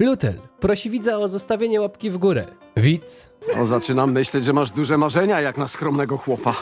Lutel prosi widza o zostawienie łapki w górę. Widz O, zaczynam myśleć, że masz duże marzenia jak na skromnego chłopa.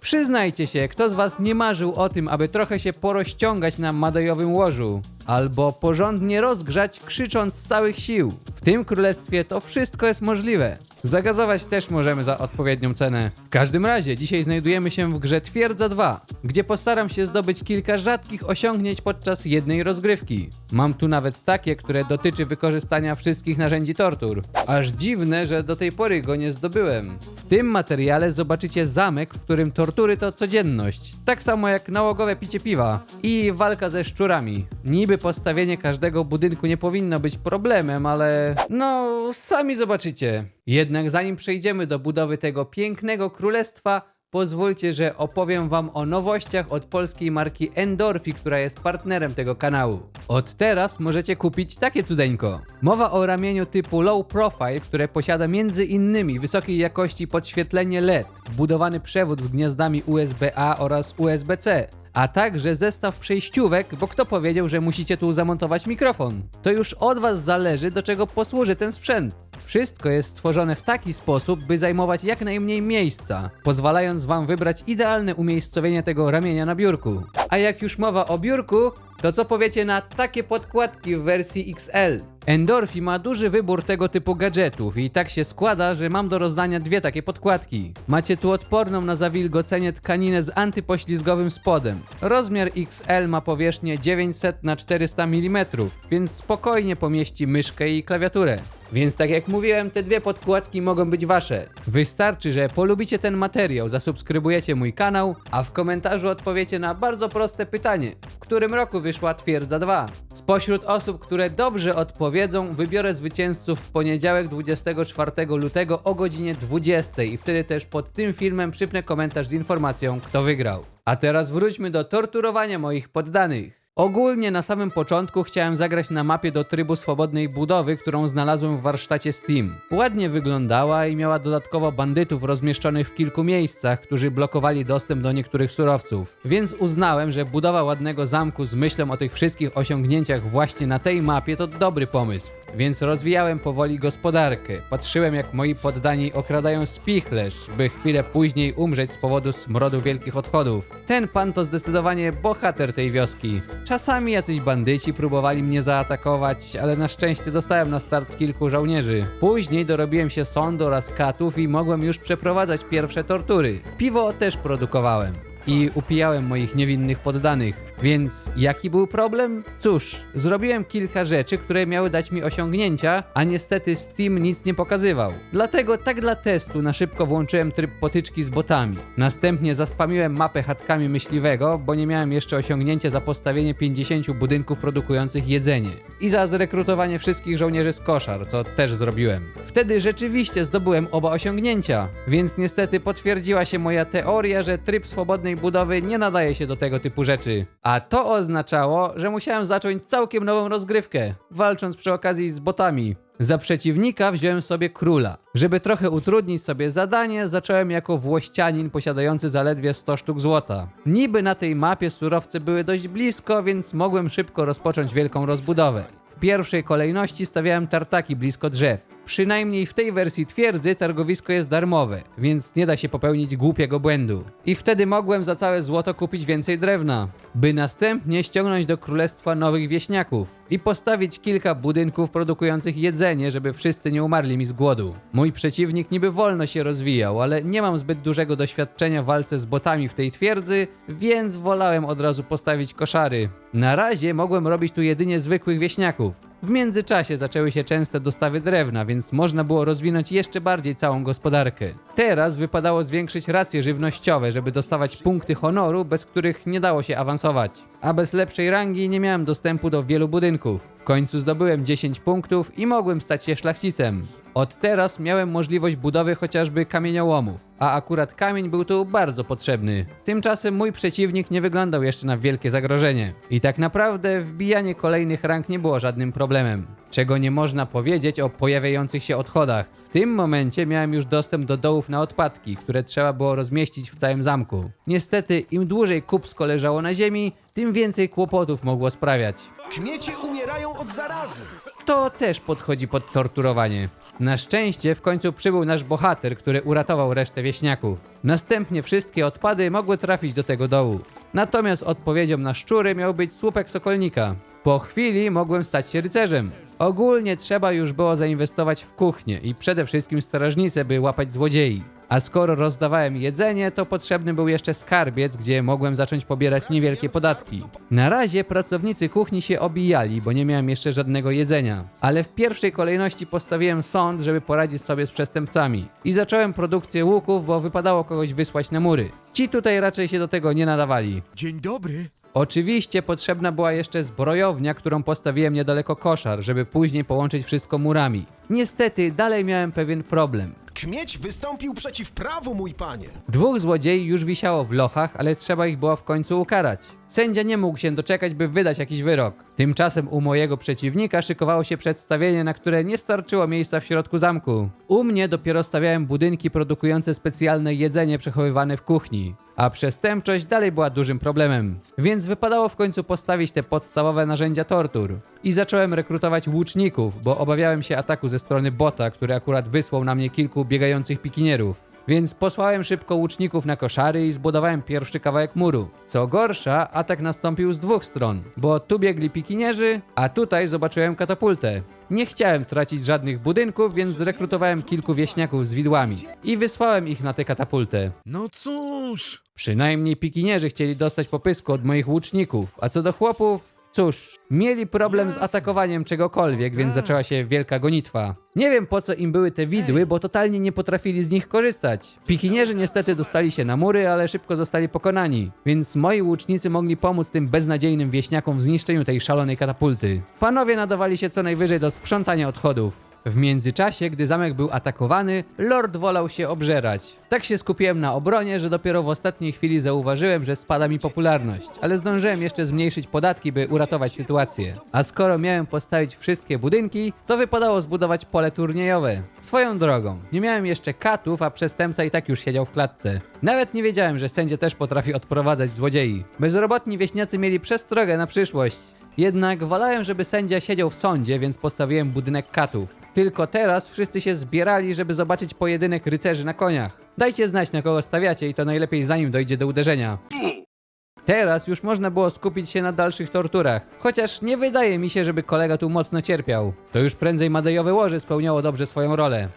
Przyznajcie się, kto z was nie marzył o tym, aby trochę się porozciągać na madejowym łożu? Albo porządnie rozgrzać, krzycząc z całych sił. W tym królestwie to wszystko jest możliwe. Zagazować też możemy za odpowiednią cenę. W każdym razie, dzisiaj znajdujemy się w grze Twierdza 2, gdzie postaram się zdobyć kilka rzadkich osiągnięć podczas jednej rozgrywki. Mam tu nawet takie, które dotyczy wykorzystania wszystkich narzędzi tortur. Aż dziwne, że do tej pory go nie zdobyłem. W tym materiale zobaczycie zamek, w którym tortury to codzienność. Tak samo jak nałogowe picie piwa i walka ze szczurami. Niby postawienie każdego budynku nie powinno być problemem, ale no sami zobaczycie. Jednak zanim przejdziemy do budowy tego pięknego królestwa, pozwólcie, że opowiem wam o nowościach od polskiej marki Endorfi, która jest partnerem tego kanału. Od teraz możecie kupić takie cudeńko. Mowa o ramieniu typu low profile, które posiada innymi wysokiej jakości podświetlenie LED, wbudowany przewód z gniazdami USB-A oraz USB-C, a także zestaw przejściówek, bo kto powiedział, że musicie tu zamontować mikrofon? To już od was zależy, do czego posłuży ten sprzęt. Wszystko jest stworzone w taki sposób, by zajmować jak najmniej miejsca, pozwalając wam wybrać idealne umiejscowienie tego ramienia na biurku. A jak już mowa o biurku, to co powiecie na takie podkładki w wersji XL? Endorfi ma duży wybór tego typu gadżetów i tak się składa, że mam do rozdania dwie takie podkładki. Macie tu odporną na zawilgocenie tkaninę z antypoślizgowym spodem. Rozmiar XL ma powierzchnię 900 na 400 mm, więc spokojnie pomieści myszkę i klawiaturę. Więc tak jak mówiłem, te dwie podkładki mogą być wasze. Wystarczy, że polubicie ten materiał, zasubskrybujecie mój kanał, a w komentarzu odpowiecie na bardzo proste pytanie. W którym roku wyszła Twierdza 2? Spośród osób, które dobrze odpowiedzą, wybiorę zwycięzców w poniedziałek 24 lutego o godzinie 20 i wtedy też pod tym filmem przypnę komentarz z informacją, kto wygrał. A teraz wróćmy do torturowania moich poddanych. Ogólnie na samym początku chciałem zagrać na mapie do trybu swobodnej budowy, którą znalazłem w warsztacie Steam. Ładnie wyglądała i miała dodatkowo bandytów rozmieszczonych w kilku miejscach, którzy blokowali dostęp do niektórych surowców. Więc uznałem, że budowa ładnego zamku z myślą o tych wszystkich osiągnięciach właśnie na tej mapie to dobry pomysł. Więc rozwijałem powoli gospodarkę. Patrzyłem jak moi poddani okradają spichlerz, by chwilę później umrzeć z powodu smrodu wielkich odchodów. Ten pan to zdecydowanie bohater tej wioski. Czasami jacyś bandyci próbowali mnie zaatakować, ale na szczęście dostałem na start kilku żołnierzy. Później dorobiłem się sądu oraz katów i mogłem już przeprowadzać pierwsze tortury. Piwo też produkowałem i upijałem moich niewinnych poddanych. Więc jaki był problem? Cóż, zrobiłem kilka rzeczy, które miały dać mi osiągnięcia, a niestety Steam nic nie pokazywał. Dlatego tak dla testu na szybko włączyłem tryb potyczki z botami. Następnie zaspamiłem mapę chatkami myśliwego, bo nie miałem jeszcze osiągnięcia za postawienie 50 budynków produkujących jedzenie. I za zrekrutowanie wszystkich żołnierzy z koszar, co też zrobiłem. Wtedy rzeczywiście zdobyłem oba osiągnięcia, więc niestety potwierdziła się moja teoria, że tryb swobodnej budowy nie nadaje się do tego typu rzeczy. A to oznaczało, że musiałem zacząć całkiem nową rozgrywkę, walcząc przy okazji z botami. Za przeciwnika wziąłem sobie króla. Żeby trochę utrudnić sobie zadanie, zacząłem jako włościanin posiadający zaledwie 100 sztuk złota. Niby na tej mapie surowce były dość blisko, więc mogłem szybko rozpocząć wielką rozbudowę. W pierwszej kolejności stawiałem tartaki blisko drzew. Przynajmniej w tej wersji twierdzy targowisko jest darmowe, więc nie da się popełnić głupiego błędu. I wtedy mogłem za całe złoto kupić więcej drewna, by następnie ściągnąć do królestwa nowych wieśniaków i postawić kilka budynków produkujących jedzenie, żeby wszyscy nie umarli mi z głodu. Mój przeciwnik niby wolno się rozwijał, ale nie mam zbyt dużego doświadczenia w walce z botami w tej twierdzy, więc wolałem od razu postawić koszary. Na razie mogłem robić tu jedynie zwykłych wieśniaków. W międzyczasie zaczęły się częste dostawy drewna, więc można było rozwinąć jeszcze bardziej całą gospodarkę. Teraz wypadało zwiększyć racje żywnościowe, żeby dostawać punkty honoru, bez których nie dało się awansować. A bez lepszej rangi nie miałem dostępu do wielu budynków. W końcu zdobyłem 10 punktów i mogłem stać się szlachcicem. Od teraz miałem możliwość budowy chociażby kamieniołomów, a akurat kamień był tu bardzo potrzebny. Tymczasem mój przeciwnik nie wyglądał jeszcze na wielkie zagrożenie. I tak naprawdę wbijanie kolejnych rank nie było żadnym problemem. Czego nie można powiedzieć o pojawiających się odchodach. W tym momencie miałem już dostęp do dołów na odpadki, które trzeba było rozmieścić w całym zamku. Niestety, im dłużej kupsko leżało na ziemi, tym więcej kłopotów mogło sprawiać. Kmiecie umierają od zarazy. To też podchodzi pod torturowanie. Na szczęście w końcu przybył nasz bohater, który uratował resztę wieśniaków. Następnie wszystkie odpady mogły trafić do tego dołu. Natomiast odpowiedzią na szczury miał być słupek sokolnika. Po chwili mogłem stać się rycerzem. Ogólnie trzeba już było zainwestować w kuchnię i przede wszystkim strażnicę, by łapać złodziei. A skoro rozdawałem jedzenie, to potrzebny był jeszcze skarbiec, gdzie mogłem zacząć pobierać niewielkie podatki. Na razie pracownicy kuchni się obijali, bo nie miałem jeszcze żadnego jedzenia. Ale w pierwszej kolejności postawiłem sąd, żeby poradzić sobie z przestępcami. I zacząłem produkcję łuków, bo wypadało kogoś wysłać na mury. Ci tutaj raczej się do tego nie nadawali. Dzień dobry. Oczywiście potrzebna była jeszcze zbrojownia, którą postawiłem niedaleko koszar, żeby później połączyć wszystko murami. Niestety dalej miałem pewien problem. Kmieć wystąpił przeciw prawu, mój panie. Dwóch złodziei już wisiało w lochach, ale trzeba ich było w końcu ukarać. Sędzia nie mógł się doczekać, by wydać jakiś wyrok. Tymczasem u mojego przeciwnika szykowało się przedstawienie, na które nie starczyło miejsca w środku zamku. U mnie dopiero stawiałem budynki produkujące specjalne jedzenie przechowywane w kuchni. A przestępczość dalej była dużym problemem. Więc wypadało w końcu postawić te podstawowe narzędzia tortur. I zacząłem rekrutować łuczników, bo obawiałem się ataku ze strony bota, który akurat wysłał na mnie kilku biegających pikinierów. Więc posłałem szybko łuczników na koszary i zbudowałem pierwszy kawałek muru. Co gorsza, atak nastąpił z dwóch stron, bo tu biegli pikinierzy, a tutaj zobaczyłem katapultę. Nie chciałem tracić żadnych budynków, więc zrekrutowałem kilku wieśniaków z widłami i wysłałem ich na tę katapultę. No cóż. Przynajmniej pikinierzy chcieli dostać popysku od moich łuczników, a co do chłopów, cóż, mieli problem z atakowaniem czegokolwiek, więc zaczęła się wielka gonitwa. Nie wiem po co im były te widły, bo totalnie nie potrafili z nich korzystać. Pikinierzy niestety dostali się na mury, ale szybko zostali pokonani, więc moi łucznicy mogli pomóc tym beznadziejnym wieśniakom w zniszczeniu tej szalonej katapulty. Panowie nadawali się co najwyżej do sprzątania odchodów. W międzyczasie, gdy zamek był atakowany, lord wolał się obżerać. Tak się skupiłem na obronie, że dopiero w ostatniej chwili zauważyłem, że spada mi popularność, ale zdążyłem jeszcze zmniejszyć podatki, by uratować sytuację. A skoro miałem postawić wszystkie budynki, to wypadało zbudować pole turniejowe. Swoją drogą, nie miałem jeszcze katów, a przestępca i tak już siedział w klatce. Nawet nie wiedziałem, że sędzia też potrafi odprowadzać złodziei. Bezrobotni wieśniacy mieli przestrogę na przyszłość. Jednak wolałem, żeby sędzia siedział w sądzie, więc postawiłem budynek katów. Tylko teraz wszyscy się zbierali, żeby zobaczyć pojedynek rycerzy na koniach. Dajcie znać, na kogo stawiacie i to najlepiej zanim dojdzie do uderzenia. Teraz już można było skupić się na dalszych torturach, chociaż nie wydaje mi się, żeby kolega tu mocno cierpiał. To już prędzej Madejowe łoże spełniało dobrze swoją rolę.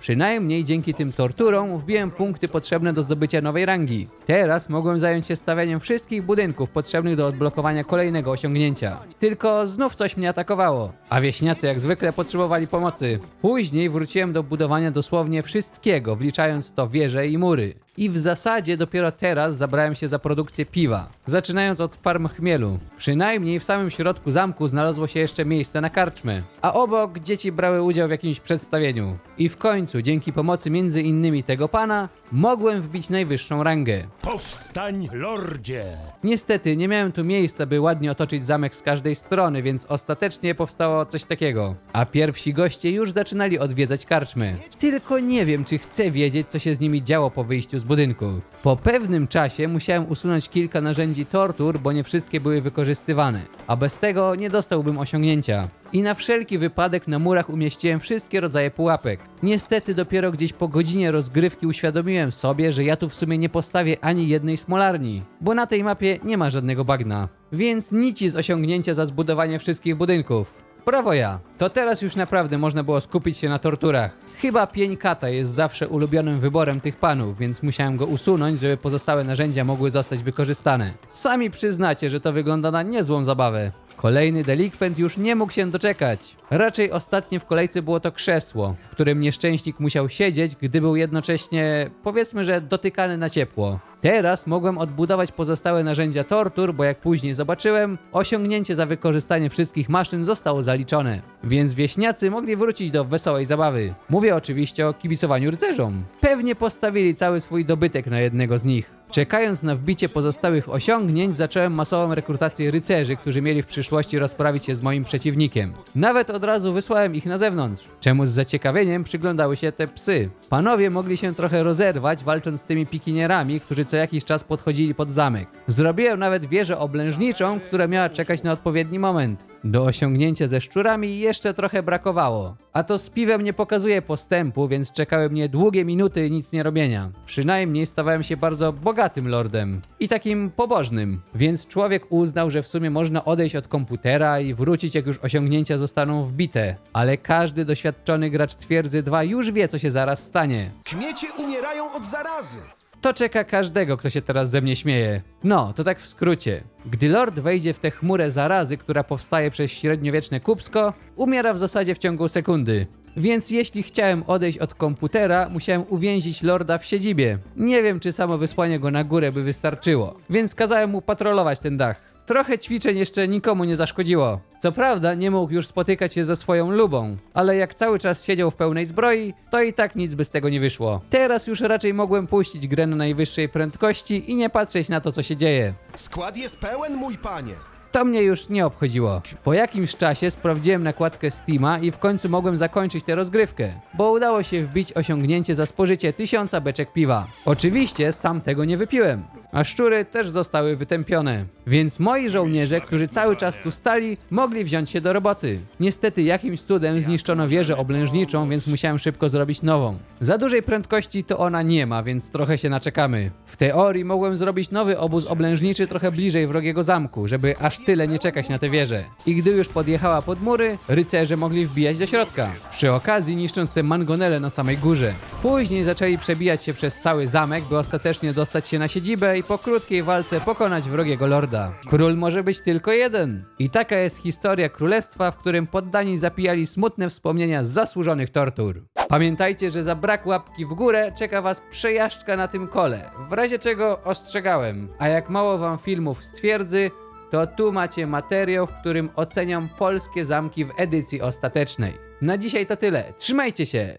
Przynajmniej dzięki tym torturom wbiłem punkty potrzebne do zdobycia nowej rangi. Teraz mogłem zająć się stawianiem wszystkich budynków potrzebnych do odblokowania kolejnego osiągnięcia. Tylko znów coś mnie atakowało, a wieśniacy jak zwykle potrzebowali pomocy. Później wróciłem do budowania dosłownie wszystkiego, wliczając to wieże i mury. I w zasadzie dopiero teraz zabrałem się za produkcję piwa, zaczynając od farm chmielu. Przynajmniej w samym środku zamku znalazło się jeszcze miejsce na karczmę, a obok dzieci brały udział w jakimś przedstawieniu. I w końcu, dzięki pomocy między innymi tego pana, mogłem wbić najwyższą rangę. Powstań, lordzie! Niestety nie miałem tu miejsca, by ładnie otoczyć zamek z każdej strony, więc ostatecznie powstało coś takiego. A pierwsi goście już zaczynali odwiedzać karczmy. Tylko nie wiem, czy chcę wiedzieć, co się z nimi działo po wyjściu z budynku. Po pewnym czasie musiałem usunąć kilka narzędzi tortur, bo nie wszystkie były wykorzystywane, a bez tego nie dostałbym osiągnięcia. I na wszelki wypadek na murach umieściłem wszystkie rodzaje pułapek. Niestety dopiero gdzieś po godzinie rozgrywki uświadomiłem sobie, że ja tu w sumie nie postawię ani jednej smolarni, bo na tej mapie nie ma żadnego bagna. Więc nici z osiągnięcia za zbudowanie wszystkich budynków. Brawo ja! To teraz już naprawdę można było skupić się na torturach. Chyba pień kata jest zawsze ulubionym wyborem tych panów, więc musiałem go usunąć, żeby pozostałe narzędzia mogły zostać wykorzystane. Sami przyznacie, że to wygląda na niezłą zabawę. Kolejny delikwent już nie mógł się doczekać. Raczej ostatnie w kolejce było to krzesło, w którym nieszczęśnik musiał siedzieć, gdy był jednocześnie, powiedzmy, że dotykany na ciepło. Teraz mogłem odbudować pozostałe narzędzia tortur, bo jak później zobaczyłem, osiągnięcie za wykorzystanie wszystkich maszyn zostało zaliczone. Więc wieśniacy mogli wrócić do wesołej zabawy. Mówię oczywiście o kibicowaniu rycerzom. Pewnie postawili cały swój dobytek na jednego z nich. Czekając na wbicie pozostałych osiągnięć, zacząłem masową rekrutację rycerzy, którzy mieli w przyszłości rozprawić się z moim przeciwnikiem. Nawet od razu wysłałem ich na zewnątrz, czemu z zaciekawieniem przyglądały się te psy. Panowie mogli się trochę rozerwać, walcząc z tymi pikinierami, którzy co jakiś czas podchodzili pod zamek. Zrobiłem nawet wieżę oblężniczą, która miała czekać na odpowiedni moment. Do osiągnięcia ze szczurami jeszcze trochę brakowało. A to z piwem nie pokazuje postępu, więc czekały mnie długie minuty nic nie robienia. Przynajmniej stawałem się bardzo bogatym lordem i takim pobożnym. Więc człowiek uznał, że w sumie można odejść od komputera i wrócić jak już osiągnięcia zostaną wbite. Ale każdy doświadczony gracz twierdzy 2 już wie co się zaraz stanie. Kmiecie umierają od zarazy. To czeka każdego, kto się teraz ze mnie śmieje. No, to tak w skrócie. Gdy lord wejdzie w tę chmurę zarazy, która powstaje przez średniowieczne kupsko, umiera w zasadzie w ciągu sekundy. Więc jeśli chciałem odejść od komputera, musiałem uwięzić lorda w siedzibie. Nie wiem, czy samo wysłanie go na górę by wystarczyło, więc kazałem mu patrolować ten dach. Trochę ćwiczeń jeszcze nikomu nie zaszkodziło. Co prawda nie mógł już spotykać się ze swoją lubą, ale jak cały czas siedział w pełnej zbroi, to i tak nic by z tego nie wyszło. Teraz już raczej mogłem puścić grę na najwyższej prędkości i nie patrzeć na to, co się dzieje. Skład jest pełen, mój panie. To mnie już nie obchodziło. Po jakimś czasie sprawdziłem nakładkę Steama i w końcu mogłem zakończyć tę rozgrywkę, bo udało się wbić osiągnięcie za spożycie tysiąca beczek piwa. Oczywiście sam tego nie wypiłem, a szczury też zostały wytępione. Więc moi żołnierze, którzy cały czas tu stali, mogli wziąć się do roboty. Niestety jakimś cudem zniszczono wieżę oblężniczą, więc musiałem szybko zrobić nową. Za dużej prędkości to ona nie ma, więc trochę się naczekamy. W teorii mogłem zrobić nowy obóz oblężniczy trochę bliżej wrogiego zamku, żeby aż tyle nie czekać na tę wieżę. I gdy już podjechała pod mury, rycerze mogli wbijać do środka. Przy okazji niszcząc te mangonele na samej górze. Później zaczęli przebijać się przez cały zamek, by ostatecznie dostać się na siedzibę i po krótkiej walce pokonać wrogiego lorda. Król może być tylko jeden. I taka jest historia królestwa, w którym poddani zapijali smutne wspomnienia z zasłużonych tortur. Pamiętajcie, że za brak łapki w górę czeka was przejażdżka na tym kole, w razie czego ostrzegałem. A jak mało wam filmów stwierdzy, to tu macie materiał, w którym oceniam polskie zamki w edycji ostatecznej. Na dzisiaj to tyle. Trzymajcie się!